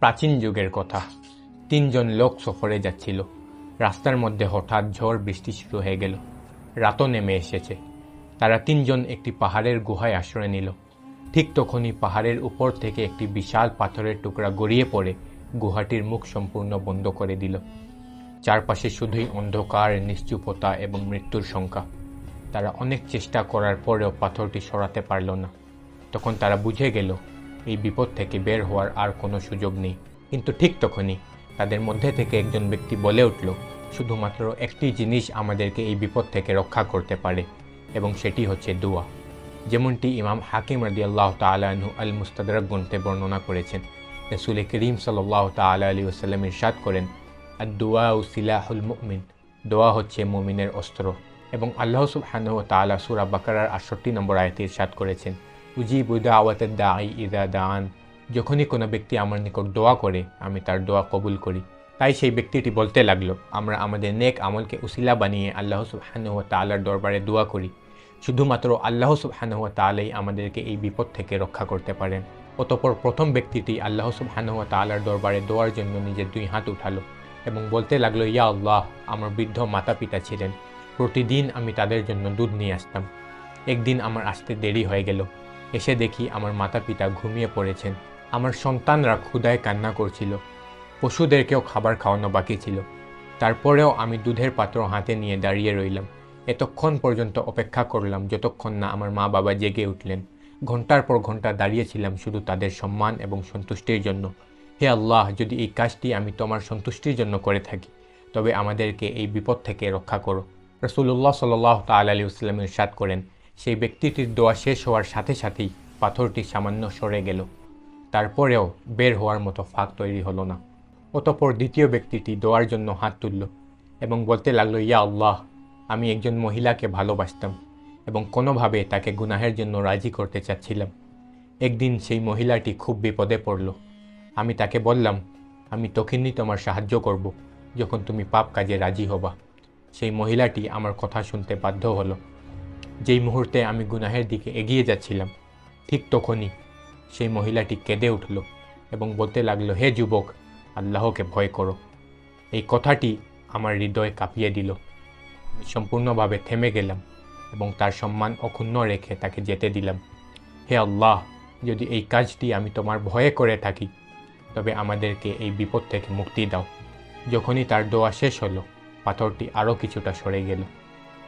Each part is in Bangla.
প্রাচীন যুগের কথা। তিনজন লোক সফরে যাচ্ছিল। রাস্তার মধ্যে হঠাৎ ঝড় বৃষ্টি শুরু হয়ে গেল। রাতও নেমে এসেছে। তারা তিনজন একটি পাহাড়ের গুহায় আশ্রয় নিল। ঠিক তখনই পাহাড়ের উপর থেকে একটি বিশাল পাথরের টুকরা গড়িয়ে পড়ে গুহাটির মুখ সম্পূর্ণ বন্ধ করে দিল। চারপাশে শুধুই অন্ধকার, নিশ্চুপতা এবং মৃত্যুর শঙ্কা তারা অনেক চেষ্টা করার পরেও পাথরটি সরাতে পারল না। তখন তারা বুঝে গেল এই বিপদ থেকে বের হওয়ার আর কোনো সুযোগ নেই। কিন্তু ঠিক তখনই তাদের মধ্যে থেকে একজন ব্যক্তি বলে উঠল, শুধুমাত্র একটি জিনিস আমাদেরকে এই বিপদ থেকে রক্ষা করতে পারে, এবং সেটি হচ্ছে দোয়া। যেমনটি ইমাম হাকিম রদি আল্লাহ তালু আল মুস্তাদরক গ্রন্থে বর্ণনা করেছেন। রসুল করিম সাল্লাহ তালা আলী ওসাল্লাম ইরশাদ করেন আর দোয়া ও সিলাহুল মুমিন। দোয়া হচ্ছে মুমিনের অস্ত্র, এবং আল্লাহ সুবহানাহু তাআলা সূরা বাকারার 68 নম্বর আয়াতে ইরশাদ করেছেন উজিবু দাওয়াতাদ দাঈ ইযা দান যখনই কোনো ব্যক্তি আমার নিকট দোয়া করে, আমি তার দোয়া কবুল করি। তাই সেই ব্যক্তিটি বলতে লাগল, আমরা আমাদের নেক আমলকে উসিলা বানিয়ে আল্লাহ সুবহানাহু ওয়া তাআলার দরবারে দোয়া করি। শুধুমাত্র আল্লাহ সুবহানাহু ওয়া তাআলাই আমাদেরকে এই বিপদ থেকে রক্ষা করতে পারেন। অতপর প্রথম ব্যক্তিটি আল্লাহ সুবহানাহু ওয়া তাআলার দরবারে দোয়ার জন্য নিজের দুই হাত উঠালো এবং বলতে লাগল, ইয়া আল্লাহ, আমার বৃদ্ধ মাতা পিতা ছিলেন। প্রতিদিন আমি তাদের জন্য দুধ নিয়ে আসতাম। একদিন আমার আসতে দেরি হয়ে গেল। এসে দেখি আমার মাতা পিতা ঘুমিয়ে পড়েছেন। আমার সন্তানরা ক্ষুদায় কান্না করছিল। পশুদেরকেও খাবার খাওয়ানো বাকি ছিল। তারপরেও আমি দুধের পাত্র হাতে নিয়ে দাঁড়িয়ে রইলাম। এতক্ষণ পর্যন্ত অপেক্ষা করলাম যতক্ষণ না আমার মা বাবা জেগে উঠলেন। ঘণ্টার পর ঘণ্টা দাঁড়িয়েছিলাম শুধু তাদের সম্মান এবং সন্তুষ্টির জন্য। হে আল্লাহ, যদি এই কাজটি আমি তোমার সন্তুষ্টির জন্য করে থাকি, তবে আমাদেরকে এই বিপদ থেকে রক্ষা করো। রসুল্লাহ সাল্লাহ তাল আলী ইসলাম ইরশাদ করেন সেই ব্যক্তিটির দোয়া শেষ হওয়ার সাথে সাথেই পাথরটি সামান্য সরে গেল। তারপরেও বের হওয়ার মতো ফাঁক তৈরি হলো না। অতপর দ্বিতীয় ব্যক্তিটি দোয়ার জন্য হাত তুলল এবং বলতে লাগল, ইয়া আল্লাহ, আমি একজন মহিলাকে ভালোবাসতাম এবং কোনোভাবে তাকে গুনাহের জন্য রাজি করতে চাচ্ছিলাম। একদিন সেই মহিলাটি খুব বিপদে পড়ল। আমি তাকে বললাম, আমি তখনই তোমার সাহায্য করব যখন তুমি পাপ কাজে রাজি হবা। সেই মহিলাটি আমার কথা শুনতে বাধ্য হলো। যেই মুহূর্তে আমি গুনাহের দিকে এগিয়ে যাচ্ছিলাম, ঠিক তখনই সেই মহিলাটি কেঁদে উঠল এবং বলতে লাগল, হে যুবক, আল্লাহকে ভয় করো। এই কথাটি আমার হৃদয় কাঁপিয়ে দিল। আমি সম্পূর্ণভাবে থেমে গেলাম এবং তার সম্মান অক্ষুণ্ণ রেখে তাকে যেতে দিলাম। হে আল্লাহ, যদি এই কাজটি আমি তোমার ভয়ে করে থাকি, তবে আমাদেরকে এই বিপদ থেকে মুক্তি দাও। যখনই তার দোয়া শেষ হলো, পাথরটি আরও কিছুটা সরে গেল।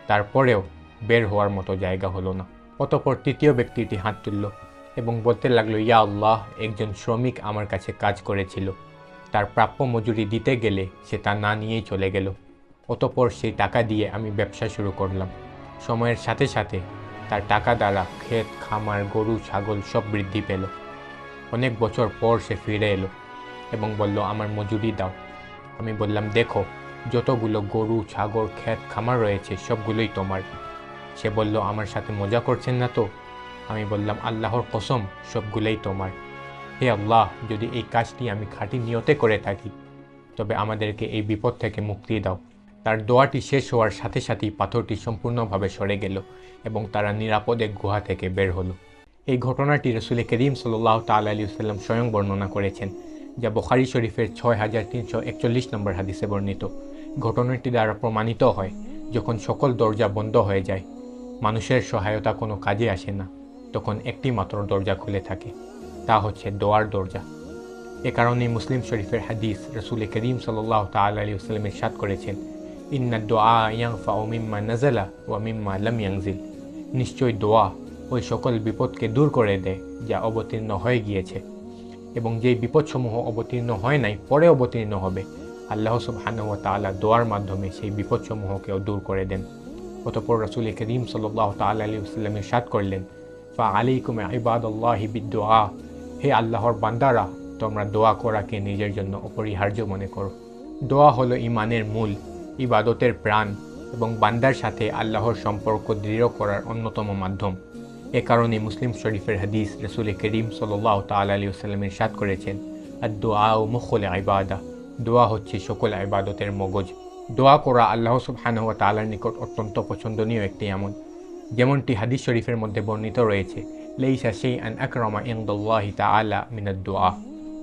তারপরেও বের হওয়ার মতো জায়গা হলো না। অতপর তৃতীয় ব্যক্তিটি হাত তুলল এবং বলতে লাগল, ইয়া আল্লাহ, একজন শ্রমিক আমার কাছে কাজ করেছিল। তার প্রাপ্য মজুরি দিতে গেলে সে তা না নিয়েই চলে গেল। অতপর সেই টাকা দিয়ে আমি ব্যবসা শুরু করলাম। সময়ের সাথে সাথে তার টাকা দ্বারা ক্ষেত, খামার, গরু, ছাগল সব বৃদ্ধি পেল। অনেক বছর পর সে ফিরে এলো এবং বলল, আমার মজুরি দাও। আমি বললাম, দেখো, যতগুলো গরু, ছাগল, ক্ষেত, খামার রয়েছে সবগুলোই তোমার। সে বলল, আমার সাথে মজা করছেন না তো? আমি বললাম, আল্লাহর কসম, সবগুলোই তোমার। হে আল্লাহ, যদি এই কাজটি আমি খাঁটি নিয়তে করে থাকি, তবে আমাদেরকে এই বিপদ থেকে মুক্তি দাও। তার দোয়াটি শেষ হওয়ার সাথে সাথেই পাথরটি সম্পূর্ণভাবে সরে গেল এবং তারা নিরাপদে গুহা থেকে বের হলো। এই ঘটনাটি রসুল করিম সাল্লাহ তাল আলী সাল্লাম স্বয়ং বর্ণনা করেছেন, যা বখারি শরীফের ছয় হাজার তিনশো একচল্লিশ নম্বর হাদিসে বর্ণিত। ঘটনাটি দ্বারা প্রমাণিত হয়, যখন সকল দরজা বন্ধ হয়ে যায় মানুষের সহায়তা কোনো কাজে আসে না। তখন একটি মাত্র দরজা খুলে থাকে, তা হচ্ছে দোয়ার দরজা। এ কারণে মুসলিম শরীফের হাদিস রসুল করিম সাল্লাহ তাল আসলামের সাত করেছেন, ইন্না দোয়া ইয়াংফা ও মিম্মা নাজালা ও মিম্মা লাম ইয়াংজিল নিশ্চয় দোয়া ওই সকল বিপদকে দূর করে দেয়, যা অবতীর্ণ হয়ে গিয়েছে। এবং যেই বিপদসমূহ অবতীর্ণ হয় নাই, পরে অবতীর্ণ হবে। আল্লাহ সুবহানাহু ওয়া তাআলা দোয়ার মাধ্যমে সেই বিপদসমূহকেও দূর করে দেন। অতপর রসুল করিম সাল্লাহ তাল আলী আসলামের সাত করলেন ফা আলাইকুম ইবাদুল্লাহি বিদোয়া হে আল্লাহর বান্দারা, তোমরা দোয়া করাকে নিজের জন্য অপরিহার্য মনে করো। দোয়া হলো ইমানের মূল, ইবাদতের প্রাণ এবং বান্দার সাথে আল্লাহর সম্পর্ক দৃঢ় করার অন্যতম মাধ্যম। এ কারণে মুসলিম শরীফের হাদিস রসুল করিম সাল্লাহ তাল আলী আসলামের সাত করেছেন আর দোয়া ও মুখল আইবাদা দোয়া হচ্ছে সকল আইবাদতের মগজ। দোয়া করা আল্লাহ সুবহানাহু ওয়া তাআলার নিকট অত্যন্ত পছন্দনীয় একটি আমল। যেমনটি হাদিস শরীফের মধ্যে বর্ণিত রয়েছে, লেইসা সেই আন আকরমা ইংদুল্লাহি তাআলা মিনাদ দোয়া।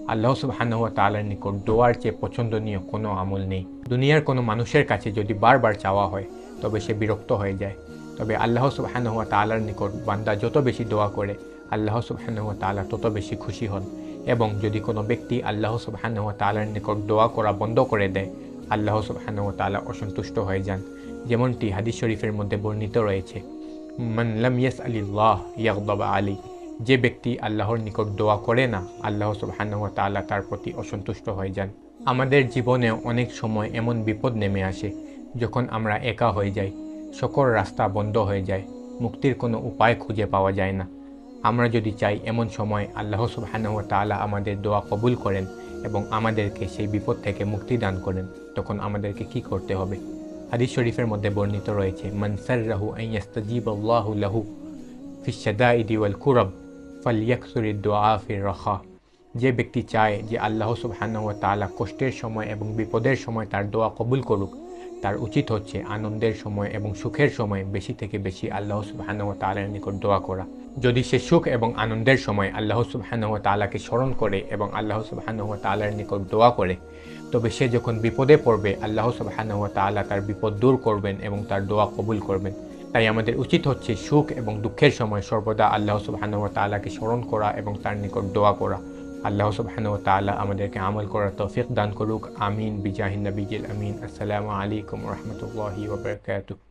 আল্লাহ সুবহানাহু ওয়া তাআলার নিকট দোয়ার চেয়ে পছন্দনীয় কোনো আমল নেই। দুনিয়ার কোনো মানুষের কাছে যদি বারবার চাওয়া হয়, তবে সে বিরক্ত হয়ে যায়। তবে আল্লাহ সুবহানাহু ওয়া তাআলার নিকট বান্দা যত বেশি দোয়া করে, আল্লাহ সুবহানাহু তাআলা তত বেশি খুশি হন। এবং যদি কোনো ব্যক্তি আল্লাহ সুবহানাহু ওয়া তাআলার নিকট দোয়া করা বন্ধ করে দেয় আল্লাহ সুবহানাহু ওয়া তাআলা অসন্তুষ্ট হয়ে যান। যেমনটি হাদিস শরীফের মধ্যে বর্ণিত রয়েছে, মান লাম ইয়াসআলিল্লাহ ইয়াগদাব আলী যে ব্যক্তি আল্লাহর নিকট দোয়া করে না, আল্লাহ সুবহানাহু ওয়া তাআলা তার প্রতি অসন্তুষ্ট হয়ে যান। আমাদের জীবনে অনেক সময় এমন বিপদ নেমে আসে, যখন আমরা একা হয়ে যাই, সকল রাস্তা বন্ধ হয়ে যায়, মুক্তির কোনো উপায় খুঁজে পাওয়া যায় না। আমরা যদি চাই এমন সময় আল্লাহ সুবহানাহু তাআলা আমাদের দোয়া কবুল করেন এবং আমাদেরকে সেই বিপদ থেকে মুক্তি দান করেন। তখন আমাদেরকে কি করতে হবে? হাদিস শরীফের মধ্যে বর্ণিত রয়েছে মনসার রাহু ইয়াস্তাজিব আল্লাহু লাহু ফি ইদি ওয়াল কুরব ফালিয়াকসুরি দোয়া ফির রাখা। যে ব্যক্তি চায় যে আল্লাহ সুবহান তালা কষ্টের সময় এবং বিপদের সময় তার দোয়া কবুল করুক তার উচিত হচ্ছে আনন্দের সময় এবং সুখের সময় বেশি থেকে বেশি আল্লাহ সুবহানাহু ওয়া তাআলার নিকট দোয়া করা। যদি সে সুখ এবং আনন্দের সময় আল্লাহ সুবহানাহু ওয়া তাআলাকে স্মরণ করে এবং আল্লাহ সুবহানাহু ওয়া তাআলার নিকট দোয়া করে, তবে সে যখন বিপদে পড়বে, আল্লাহ সুবহানাহু তাআলা তার বিপদ দূর করবেন এবং তার দোয়া কবুল করবেন। তাই আমাদের উচিত হচ্ছে সুখ এবং দুঃখের সময় সর্বদা আল্লাহ সুবহানাহু ওয়া তাআলাকে স্মরণ করা এবং তার নিকট দোয়া করা। আল্লাহ সুবহানাহু ও তালা আমাদেরকে আমল করার তৌফিক দান করুক। আমিন। বিজাহিন নবীল আমিন। আসসালামু আলাইকুম রহমতুল্লাহি রাহমাতুল্লাহি ওয়া বারাকাতুহু।